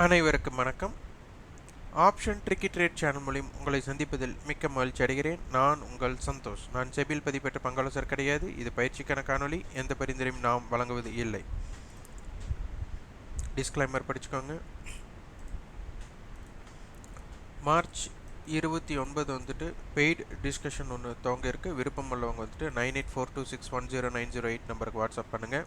அனைவருக்கும் வணக்கம். Option tricky trade channel மூலியம் உங்களை சந்திப்பதில் மிக்க மகிழ்ச்சி அடைகிறேன். நான் உங்கள் சந்தோஷ். நான் செபில் பதிப்பெற்ற பங்காளசர் கிடையாது. இது பயிற்சிக்கான காணொளி. எந்த பரிந்துரையும் நாம் வழங்குவது இல்லை. டிஸ்க்ளைமர் படிச்சுக்கோங்க. மார்ச் இருபத்தி ஒன்பது வந்துட்டு பெய்டு டிஸ்கஷன் ஒன்று துவங்க இருக்குது விருப்பம் உள்ளவங்க வந்துட்டு nine eight four two six one zero nine zero eight நம்பருக்கு வாட்ஸ்அப் பண்ணுங்கள்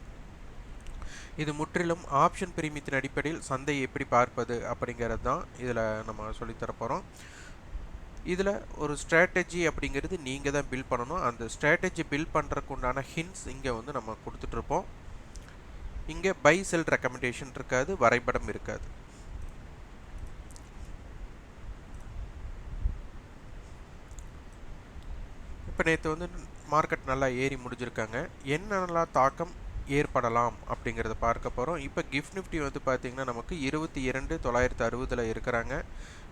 இது முற்றிலும் ஆப்ஷன் பிரிமியத்தின் அடிப்படையில் சந்தையை எப்படி பார்ப்பது அப்படிங்கிறது தான் இதில் நம்ம சொல்லித்தரப்போகிறோம் இதில் ஒரு ஸ்ட்ராட்டஜி அப்படிங்கிறது நீங்கள் தான் பில்ட் பண்ணணும். அந்த ஸ்ட்ராட்டஜி பில்ட் பண்ணுறக்கு உண்டான ஹின்ஸ் இங்கே வந்து நம்ம கொடுத்துட்ருப்போம் இங்கே பை செல் ரெக்கமெண்டேஷன் இருக்காது வரைபடம் இருக்காது. இப்போ நேற்று வந்து மார்க்கெட் நல்லா ஏறி முடிஞ்சிருக்காங்க. என்னென்னலாம் தாக்கம் ஏற்படலாம் அப்படிங்கிறத பார்க்க போகிறோம் இப்போ கிஃப்ட் நிஃப்டி வந்து பார்த்திங்கன்னா நமக்கு இருபத்தி இரண்டு தொள்ளாயிரத்து அறுபதில் இருக்கிறாங்க.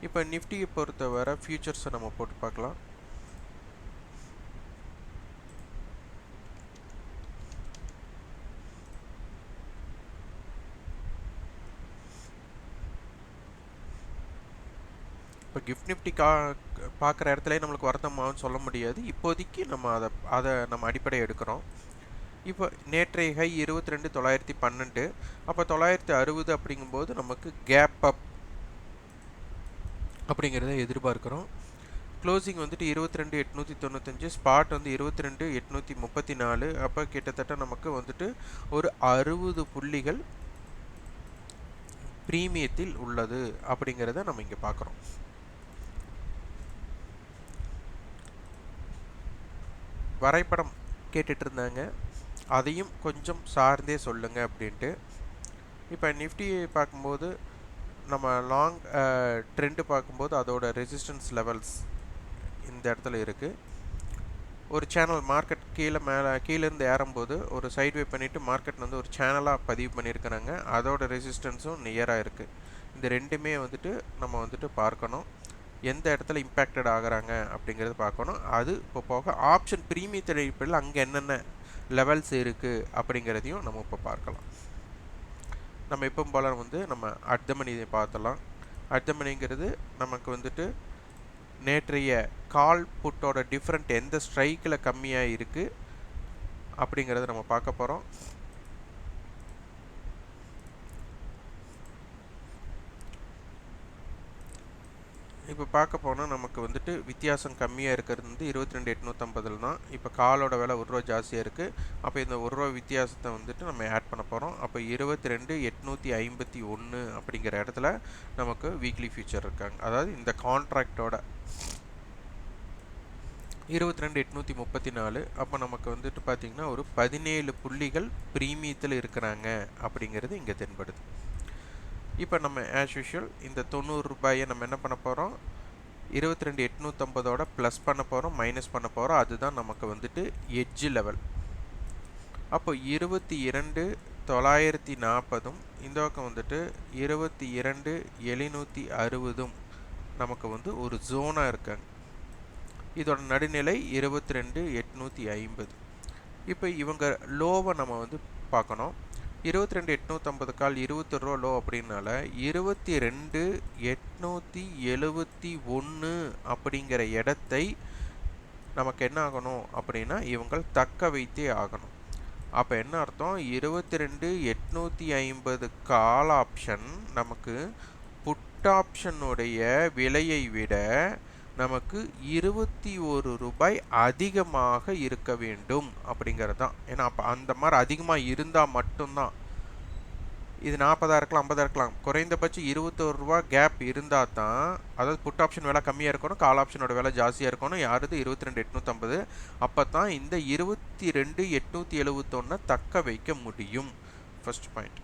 இப்போ நிஃப்டியை பொறுத்தவரை ஃபியூச்சர்ஸை நம்ம போட்டு பார்க்கலாம். இப்போ கிஃப்ட் நிஃப்டி கா பார்க்குற இடத்துல நம்மளுக்கு வருத்தமாகனு சொல்ல முடியாது. இப்போதைக்கு நம்ம அதை அதை நம்ம அடிப்படை எடுக்கிறோம். இப்போ நேற்றைய ஹை இருபத்தி ரெண்டு தொள்ளாயிரத்தி பன்னெண்டு. அப்போ தொள்ளாயிரத்தி அறுபது அப்படிங்கும்போது நமக்கு கேப் அப் அப்படிங்கிறத எதிர்பார்க்குறோம். க்ளோசிங் வந்துட்டு இருபத்தி ரெண்டு எட்நூற்றி தொண்ணூத்தஞ்சு ஸ்பாட் வந்து இருபத்தி ரெண்டு எட்நூற்றி முப்பத்தி நாலு. அப்போ கிட்டத்தட்ட நமக்கு வந்துட்டு ஒரு அறுபது புள்ளிகள் ப்ரீமியத்தில் உள்ளது அப்படிங்கிறத நம்ம இங்கே பார்க்குறோம் வரைபடம் கேட்டுட்ருந்தாங்க அதையும் கொஞ்சம் சார்ந்தே சொல்லுங்க அப்படின்ட்டு. இப்போ நிஃப்டியை பார்க்கும்போது நம்ம லாங் ட்ரெண்டு பார்க்கும்போது அதோட ரெசிஸ்டன்ஸ் லெவல்ஸ் இந்த இடத்துல இருக்குது ஒரு சேனல் மார்க்கெட் கீழே மேலே கீழேருந்து ஏறும்போது ஒரு சைட்வே பண்ணிவிட்டு மார்க்கெட் வந்து ஒரு சேனலாக பதிவு பண்ணியிருக்கிறாங்க. அதோட ரெசிஸ்டன்ஸும் நியராக இருக்குது இந்த ரெண்டுமே வந்துட்டு நம்ம வந்துட்டு பார்க்கணும். எந்த இடத்துல இம்பேக்டட் ஆகிறாங்க அப்படிங்கிறது பார்க்கணும். அது இப்போ போக ஆப்ஷன் ப்ரீமியத்தின் அடிப்படையில் அங்கே என்னென்ன லெவல்ஸ் இருக்குது அப்படிங்கிறதையும் நம்ம இப்போ பார்க்கலாம். நம்ம இப்போ போல வந்து நம்ம அர்த்தமணி பார்த்தலாம் அர்த்தமணிங்கிறது நமக்கு வந்துட்டு நேற்றைய கால் புட்டோட டிஃப்ரெண்ட் எந்த ஸ்ட்ரைக்கில் கம்மியாக இருக்குது அப்படிங்கிறத நம்ம பார்க்க போகிறோம் இப்போ பார்க்க போனால் நமக்கு வந்துட்டு வித்தியாசம் கம்மியாக இருக்கிறது வந்து இருபத்தி ரெண்டு எட்நூற்றம்பதில் தான். இப்போ காலோட விலை ஒரு ரூபா ஜாஸ்தியாக இருக்குது அப்போ இந்த ஒரு ரூபா வித்தியாசத்தை வந்துட்டு நம்ம ஆட் பண்ண போகிறோம் அப்போ இருபத்தி ரெண்டு எட்நூற்றி ஐம்பத்தி ஒன்று அப்படிங்கிற இடத்துல நமக்கு வீக்லி ஃபியூச்சர் இருக்காங்க. அதாவது இந்த கான்ட்ராக்டோட இருபத்தி ரெண்டு எட்நூற்றி முப்பத்தி நாலு. அப்போ நமக்கு வந்துட்டு பார்த்திங்கன்னா ஒரு பதினேழு புள்ளிகள் ப்ரீமியத்தில் இருக்கிறாங்க அப்படிங்கிறது இங்கே தென்படுது. இப்போ நம்ம ஆஸ் யூஷுவல் இந்த தொண்ணூறு ரூபாயை நம்ம என்ன பண்ண போகிறோம் இருபத்தி ரெண்டு எட்நூற்றம்பதோட ப்ளஸ் பண்ண போகிறோம் மைனஸ் பண்ண போகிறோம் அதுதான் நமக்கு வந்துட்டு எட்ஜு லெவல் அப்போ இருபத்தி இரண்டு தொள்ளாயிரத்தி நாற்பதும் இந்த பக்கம் வந்துட்டு இருபத்தி இரண்டு எழுநூற்றி அறுபதும் நமக்கு வந்து ஒரு ஜோனாக இருக்காங்க. இதோட நடுநிலை இருபத்தி ரெண்டு எட்நூற்றி ஐம்பது. இப்போ இவங்க லோவை நம்ம வந்து பார்க்கணும். இருபத்தி ரெண்டு எட்நூற்றம்பது கால் இருபத்தி ரூபா லோ அப்படின்னால இருபத்தி ரெண்டு எட்நூற்றி எழுபத்தி ஒன்று அப்படிங்கிற இடத்தை நமக்கு என்ன ஆகணும் அப்படின்னா இவங்கள் தக்க வைத்தே ஆகணும். அப்போ என்ன அர்த்தம்? இருபத்தி ரெண்டு எட்நூற்றி ஐம்பது கால் ஆப்ஷன் நமக்கு புட் ஆப்ஷனுடைய விலையை விட நமக்கு இருபத்தி ஒரு ரூபாய் அதிகமாக இருக்க வேண்டும் அப்படிங்கிறது தான் ஏன்னா அப்போ அந்த மாதிரி அதிகமாக இருந்தால் மட்டும்தான். இது நாற்பதாக இருக்கலாம் ஐம்பதாக இருக்கலாம். குறைந்தபட்சம் இருபத்தோரு ரூபா கேப் இருந்தால் தான் அதாவது புட் ஆப்ஷன் விலை கம்மியாக இருக்கணும் கால் ஆப்ஷனோட விலை ஜாஸ்தியாக இருக்கணும். யாருது? இருபத்தி ரெண்டு எட்நூற்றம்பது அப்போ தான் இந்த இருபத்தி ரெண்டு எட்நூற்றி எழுபத்தொன்னை தக்க வைக்க முடியும். ஃபஸ்ட் பாயிண்ட்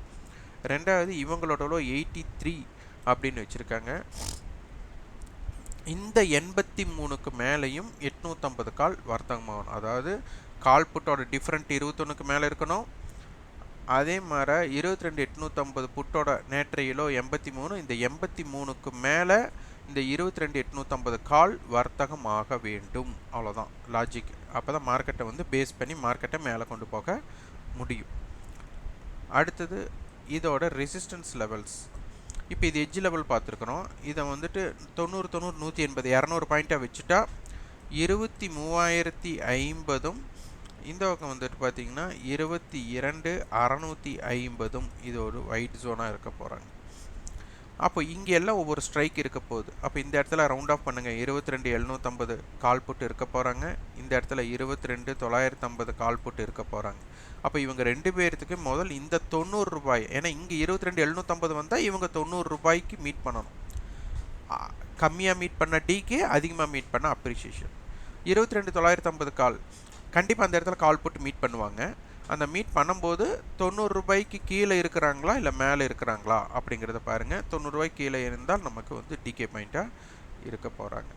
ரெண்டாவது இவங்களோட எயிட்டி த்ரீ அப்படின்னு வச்சுருக்காங்க. இந்த எண்பத்தி மூணுக்கு மேலேயும் எட்நூற்றம்பது கால் வர்த்தகமாகணும். அதாவது கால் புட்டோட டிஃப்ரெண்ட் இருபத்தொன்றுக்கு மேலே இருக்கணும். அதே மாதிரி இருபத்தி ரெண்டு எட்நூற்றம்பது புட்டோட நேற்றையிலோ எண்பத்தி மூணு இந்த எண்பத்தி மூணுக்கு மேலே இந்த இருபத்தி ரெண்டு எட்நூற்றம்பது கால் வர்த்தகம் ஆக வேண்டும். அவ்வளோதான். லாஜிக் அப்போ தான் மார்க்கெட்டை வந்து பேஸ் பண்ணி மார்க்கெட்டை மேலே கொண்டு போக முடியும். அடுத்தது இதோட ரெசிஸ்டன்ஸ் லெவல்ஸ் இப்போ இது எட்ஜ் லெவல் பார்த்துருக்குறோம். இதை வந்துட்டு தொண்ணூறு தொண்ணூறு நூற்றி எண்பது இரநூறு பாயிண்ட்டாக வச்சுட்டா இருபத்தி மூவாயிரத்தி ஐம்பதும் இந்த பக்கம் வந்துட்டு பார்த்தீங்கன்னா இருபத்தி இரண்டு அறநூற்றி ஐம்பதும் இது ஒரு ஒயிட் ஜோனாக இருக்க போகிறாங்க அப்போ இங்கே எல்லாம் ஒவ்வொரு ஸ்ட்ரைக் இருக்க போகுது. அப்போ இந்த இடத்துல ரவுண்ட் ஆஃப் பண்ணுங்கள் இருபத்தி ரெண்டு எழுநூற்றம்பது கால் புட்டு இருக்க போகிறாங்க இந்த இடத்துல இருபத்தி ரெண்டு தொள்ளாயிரத்தி ஐம்பது கால் புட்டு இருக்க போகிறாங்க அப்போ இவங்க ரெண்டு பேர்த்துக்கு முதல் இந்த தொண்ணூறு ரூபாய் ஏன்னா இங்கே இருபத்தி ரெண்டு எழுநூற்றம்பது வந்தால் இவங்க தொண்ணூறு ரூபாய்க்கு மீட் பண்ணணும். கம்மியாக மீட் பண்ண டிக்கு அதிகமாக மீட் பண்ண அப்ரிஷியேஷன் இருபத்தி ரெண்டு தொள்ளாயிரத்தி ஐம்பது கால் கண்டிப்பாக அந்த இடத்துல கால் போட்டு மீட் பண்ணுவாங்க. அந்த மீட் பண்ணும்போது தொண்ணூறு ரூபாய்க்கு கீழே இருக்கிறாங்களா இல்லை மேலே இருக்கிறாங்களா அப்படிங்கிறத பாருங்கள் தொண்ணூறுரூவாய்க்கு கீழே இருந்தால் நமக்கு வந்து டிகே பாயிண்ட்டாக இருக்க போகிறாங்க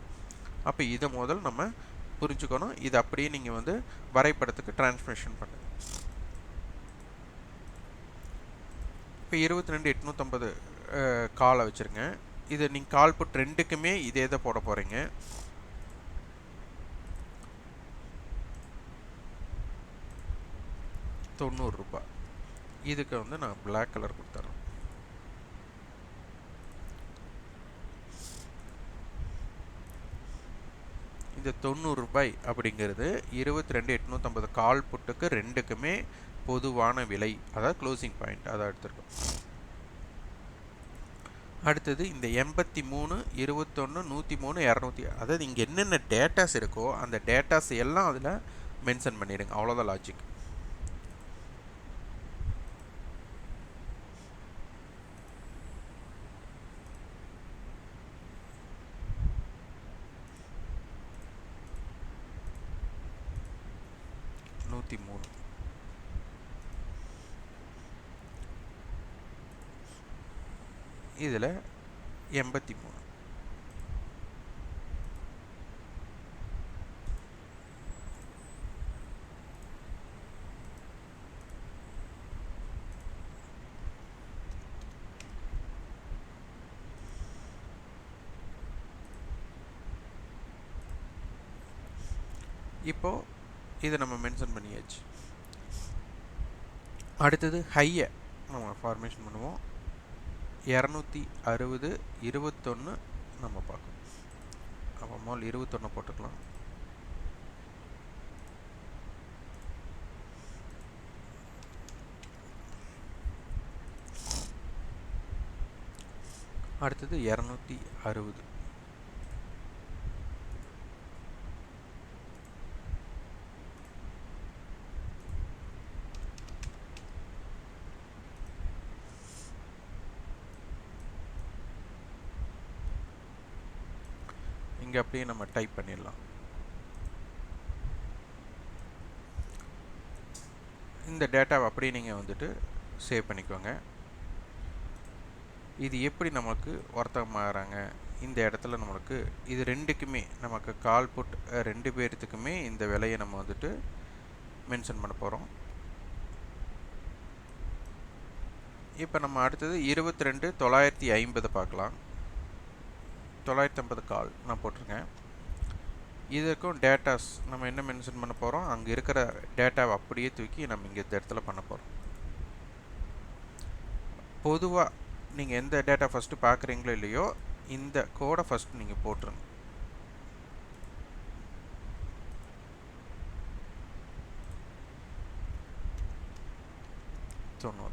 அப்போ இதை முதல் நம்ம புரிஞ்சுக்கணும். இது அப்படியே நீங்கள் வந்து வரைபடத்துக்கு டிரான்ஸ்மிஷன் பண்ணுங்கள் இப்போ இருபத்தி ரெண்டு எட்நூற்றம்பது காலை வச்சுருங்க. இது நீங்கள் கால் புட் ரெண்டுக்குமே இதே தான் போட போகிறீங்க தொண்ணூறுரூபா இதுக்கு வந்து நான் பிளாக் கலர் கொடுத்துட்றேன் இந்த தொண்ணூறு ரூபாய் அப்படிங்கிறது இருபத்தி ரெண்டு எட்நூற்றம்பது கால் புட்டுக்கு ரெண்டுக்குமே பொதுவான விலை. அதாவது க்ளோசிங் பாயிண்ட் அதை எடுத்துருக்கோம். அடுத்தது இந்த எண்பத்தி மூணு இருபத்தொன்று நூற்றி மூணு இரநூத்தி அதாவது இங்கே என்னென்ன டேட்டாஸ் இருக்கோ அந்த டேட்டாஸ் எல்லாம் அதில் மென்ஷன் பண்ணிடுங்க. அவ்வளோதான் லாஜிக் நூற்றி மூணு. இதில் எண்பத்தி மூணு. இப்போது இதை நம்ம மென்ஷன் பண்ணியாச்சு. அடுத்தது ஹையை நம்ம ஃபார்மேஷன் பண்ணுவோம். இரநூத்தி அறுபது இருபத்தொன்று நம்ம பார்க்கணும். அப்போ முதல் இருபத்தொன்று போட்டுக்கலாம். அடுத்தது இரநூத்தி அறுபது. இங்கே அப்படியே நம்ம டைப் பண்ணிடலாம். இந்த டேட்டாவை அப்படியே நீங்கள் வந்துட்டு சேவ் பண்ணிக்கோங்க. இது எப்படி நமக்கு ஒருத்தமாகறாங்க இந்த இடத்துல நம்மளுக்கு இது ரெண்டுக்குமே நமக்கு கால் புட் ரெண்டு பேர்த்துக்குமே இந்த விலையை நம்ம வந்துட்டு மென்ஷன் பண்ண போகிறோம் இப்போ நம்ம அடுத்தது இருபத்தி ரெண்டு தொள்ளாயிரத்தி ஐம்பது பார்க்கலாம். தொள்ளாயிரத்தி ஐம்பது கால் நான் போட்டிருக்கேன். இதுக்கும் டேட்டாஸ் நம்ம என்ன மென்ஷன் பண்ண போகிறோம் அங்கே இருக்கிற டேட்டாவை அப்படியே தூக்கி நம்ம இங்கே இந்த இடத்துல பண்ண போகிறோம் பொதுவாக நீங்கள் எந்த டேட்டா ஃபஸ்ட்டு பார்க்குறீங்களோ இல்லையோ இந்த கோடை ஃபஸ்ட் நீங்கள் போட்டுருங்க. தொண்ணூறு.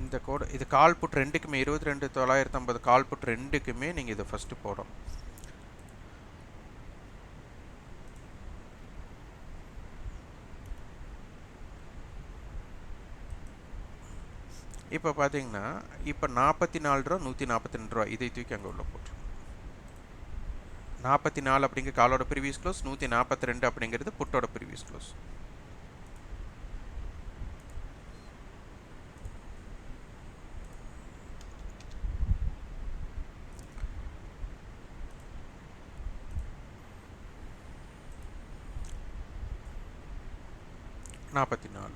இந்த கோடு இது கால் புட் ரெண்டுக்குமே இருபத்தி ரெண்டு தொள்ளாயிரத்தி ஐம்பது கால் புட் ரெண்டுக்குமே நீங்கள் இதை ஃபஸ்ட்டு போடணும். இப்போ பார்த்தீங்கன்னா இப்போ நாற்பத்தி நாலு ரூபா நூற்றி நாற்பத்தி ரெண்டு ரூபா இதை தூக்கி அங்கே உள்ள போட்டு. நாற்பத்தி நாலு அப்படிங்கிற காலோட ப்ரீவியஸ் க்ளோஸ் நூற்றி நாற்பத்தி ரெண்டு அப்படிங்கிறது புட்டோட ப்ரீவியஸ் க்ளோஸ் நாற்பத்தி நாலு.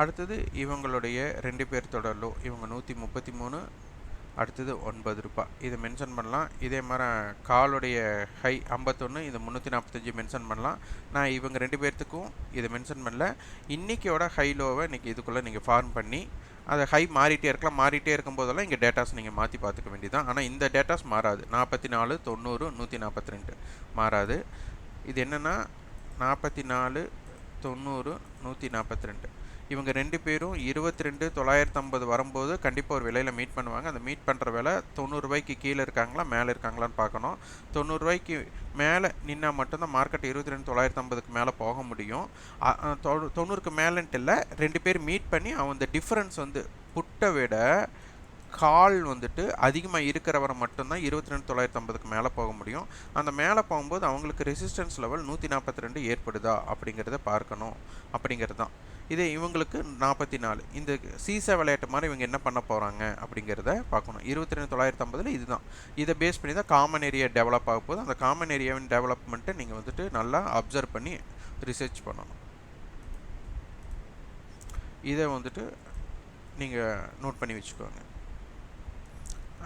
அடுத்தது இவங்களுடைய ரெண்டு பேர் லோ இவங்க நூற்றி முப்பத்தி மூணு அடுத்தது ஒன்பது ரூபாய் இதை மென்ஷன் பண்ணலாம். இதே மாதிரி காலுடைய ஹை ஐம்பத்தொன்று இது முந்நூற்றி நாற்பத்தஞ்சு மென்ஷன் பண்ணலாம். நான் இவங்க ரெண்டு பேர்த்துக்கும் இதை மென்ஷன் பண்ணல. இன்றைக்கியோட ஹை லோவை இன்றைக்கி இதுக்குள்ளே நீங்கள் ஃபார்ம் பண்ணி அதை ஹை மாறிட்டே இருக்கலாம். மாறிட்டே இருக்கும்போதெல்லாம் இங்கே டேட்டாஸ் நீங்கள் மாற்றி பார்த்துக்க வேண்டியதான் ஆனால் இந்த டேட்டாஸ் மாறாது. நாற்பத்தி நாலு தொண்ணூறு நூற்றி நாற்பத்தி ரெண்டு மாறாது. இது என்னென்னா நாற்பத்தி நாலு தொண்ணூறு நூற்றி நாற்பத்தி ரெண்டு இவங்க ரெண்டு பேரும் இருபத்தி ரெண்டு தொள்ளாயிரத்து ஐம்பது வரும்போது கண்டிப்பாக ஒரு விலையில் மீட் பண்ணுவாங்க. அந்த மீட் பண்ணுற விலை தொண்ணூறுரூவாய்க்கு கீழே இருக்காங்களா மேலே இருக்காங்களான்னு பார்க்கணும். தொண்ணூறுரூவாய்க்கு மேலே நின்னால் மட்டும்தான் மார்க்கெட் இருபத்தி ரெண்டு தொள்ளாயிரத்து ஐம்பதுக்கு மேலே போக முடியும். தொண்ணூறுக்கு மேலேன்ட்டு இல்லை ரெண்டு பேர் மீட் பண்ணி அந்த டிஃப்ரென்ஸ் வந்து புட்டை விட கால் வந்துட்டு அதிகமாக இருக்கிறவரை மட்டும்தான் இருபத்தி ரெண்டு தொள்ளாயிரத்தி ஐம்பதுக்கு மேலே போக முடியும். அந்த மேலே போகும்போது அவங்களுக்கு ரெசிஸ்டன்ஸ் லெவல் நூற்றி நாற்பத்தி ரெண்டு ஏற்படுதா அப்படிங்கிறத பார்க்கணும். அப்படிங்கிறது தான். இதே இவங்களுக்கு நாற்பத்தி நாலு இந்த சீசா விளையாட்டு மாதிரி இவங்க என்ன பண்ண போகிறாங்க அப்படிங்கிறத பார்க்கணும். இருபத்தி ரெண்டு தொள்ளாயிரத்தி ஐம்பதில் இதுதான். இதை பேஸ் பண்ணி தான் காமன் ஏரியா டெவலப் ஆக போது அந்த காமன் ஏரியாவின் டெவலப்மெண்ட்டை நீங்கள் வந்துட்டு நல்லா அப்சர்வ் பண்ணி ரிசர்ச் பண்ணணும். இதை வந்துட்டு நீங்கள் நோட் பண்ணி வச்சுக்கோங்க.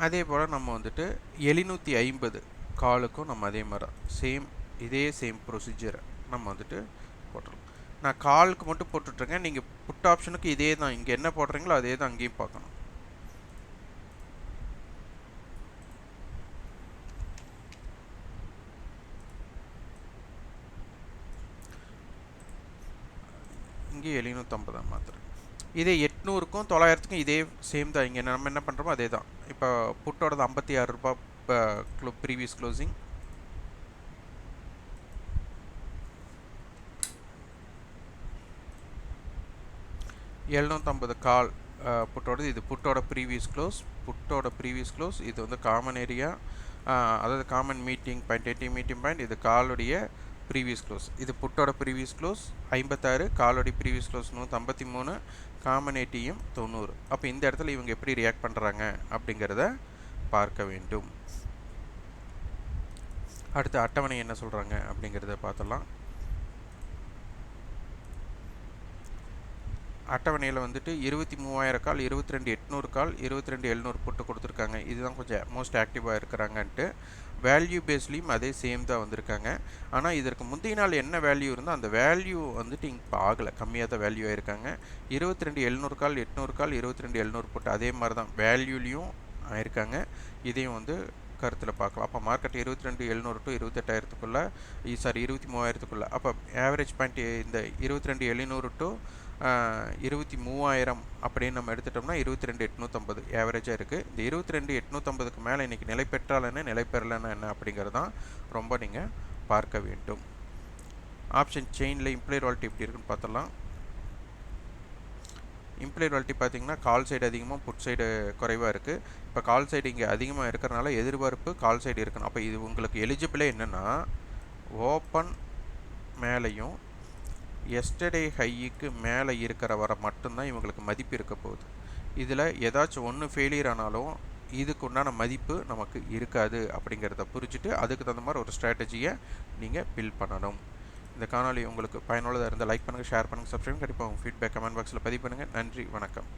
அதே போல் நம்ம வந்துட்டு எழுநூற்றி ஐம்பது காலுக்கும் நம்ம அதே மாதிரி சேம் இதே சேம் ப்ரொசீஜரை நம்ம வந்துட்டு போட்டுருவோம் நான் காலுக்கு மட்டும் போட்டுட்ருக்கேன். நீங்கள் புட் ஆப்ஷனுக்கு இதே தான் இங்கே என்ன போடுறீங்களோ அதே தான் அங்கேயும் பார்க்கணும். இங்கே எழுநூற்றம்பதாம் மாத்திரம் இதே எட்நூறுக்கும் தொள்ளாயிரத்துக்கும் இதே சேம் தான். இங்கே நம்ம என்ன பண்ணுறோமோ அதே தான் இப்போ புட்டோடது ஐம்பத்தி ஆறு ரூபா இப்போ க்ளோ ப்ரீவியஸ் க்ளோசிங் எழுநூற்றம்பது கால் புட்டோடது. இது புட்டோட ப்ரீவியஸ் க்ளோஸ் புட்டோட ப்ரீவியஸ் க்ளோஸ் இது வந்து காமன் ஏரியா அதாவது common meeting point eighty meeting point இது காலுடைய ப்ரீவியஸ் க்ளோஸ் இது புட்டோட ப்ரீவியஸ் க்ளோஸ் ஐம்பத்தாறு. காலோடைய ப்ரீவியஸ் க்ளோஸ் நூற்றம்பத்தி மூணு காமன் ஏடிஎம் தொண்ணூறு. அப்போ இந்த இடத்துல இவங்க எப்படி ரியாக்ட் பண்ணுறாங்க அப்படிங்கிறத பார்க்க வேண்டும். அடுத்து அட்டவணை என்ன சொல்கிறாங்க அப்படிங்கிறத பார்த்தலாம் அட்டவணையில் வந்துட்டு இருபத்தி மூவாயிரம் கால் இருபத்தி ரெண்டு எட்நூறு கால் இருபத்தி ரெண்டு எழுநூறு போட்டு கொடுத்துருக்காங்க. இதுதான் கொஞ்சம் மோஸ்ட் ஆக்டிவாக இருக்கிறாங்கன்ட்டு. வேல்யூ பேஸ்லேயும் அதே சேம் தான் வந்திருக்காங்க. ஆனால் இதற்கு முந்தைய நாள் என்ன வேல்யூ இருந்தோ அந்த வேல்யூ வந்துட்டு இப்போ ஆகலை. கம்மியாக தான் வேல்யூ ஆகியிருக்காங்க இருபத்தி ரெண்டு எழுநூறு கால் எட்நூறு கால் இருபத்தி ரெண்டு எழுநூறு போட்டு அதே மாதிரி தான் வேல்யூலேயும் ஆயிருக்காங்க. இதையும் வந்து கருத்தில் பார்க்கலாம். அப்போ மார்க்கெட் இருபத்தி ரெண்டு எழுநூறு டு இருபத்தெட்டாயிரத்துக்குள்ளே சாரி இருபத்தி மூவாயிரத்துக்குள்ளே. அப்போ ஆவரேஜ் பாயிண்ட் இந்த இருபத்தி ரெண்டு எழுநூறு டு இருபத்தி மூவாயிரம் அப்படின்னு நம்ம எடுத்துட்டோம்னா இருபத்தி ரெண்டு எட்நூற்றம்பது ஏவரேஜாக இருக்குது இந்த இருபத்தி ரெண்டு எட்நூற்றம்பதுக்கு மேலே இன்றைக்கி நிலை பெற்றால் என்ன நிலை பெறலைன்னா என்ன அப்படிங்கிறது தான் ரொம்ப நீங்கள் பார்க்க வேண்டும். ஆப்ஷன் செயினில் இம்ப்ளை ரால்ட்டி எப்படி இருக்குன்னு பார்த்தலாம் இம்ப்ளை ரால்ட்டி பார்த்திங்கன்னா கால் சைடு அதிகமாக புட் சைடு குறைவாக இருக்குது இப்போ கால் சைடு இங்கே அதிகமாக இருக்கிறனால எதிர்பார்ப்பு கால் சைடு இருக்கணும். அப்போ இது உங்களுக்கு எலிஜிபிளே என்னென்னா ஓப்பன் மேலேயும் எஸ்டர்டே ஹையிக்கு மேலே இருக்கிற வர மட்டும்தான் இவங்களுக்கு மதிப்பு இருக்க போகுது. இதில் ஏதாச்சும் ஒன்று ஃபெயிலியர் ஆனாலும் இதுக்கு உண்டான மதிப்பு நமக்கு இருக்காது அப்படிங்கிறத புரிஞ்சுட்டு அதுக்கு தகுந்த மாதிரி ஒரு ஸ்ட்ராட்டஜியை நீங்கள் பில் பண்ணணும். இந்த காணொலி உங்களுக்கு பயனுள்ளதாக இருந்தால் லைக் பண்ணுங்கள் ஷேர் பண்ணுங்கள் சப்ஸ்கிரைப் கண்டிப்பாக உங்கள் ஃபீட்பேக் கமெண்ட் பாக்ஸில் பதிவு பண்ணுங்கள் நன்றி வணக்கம்.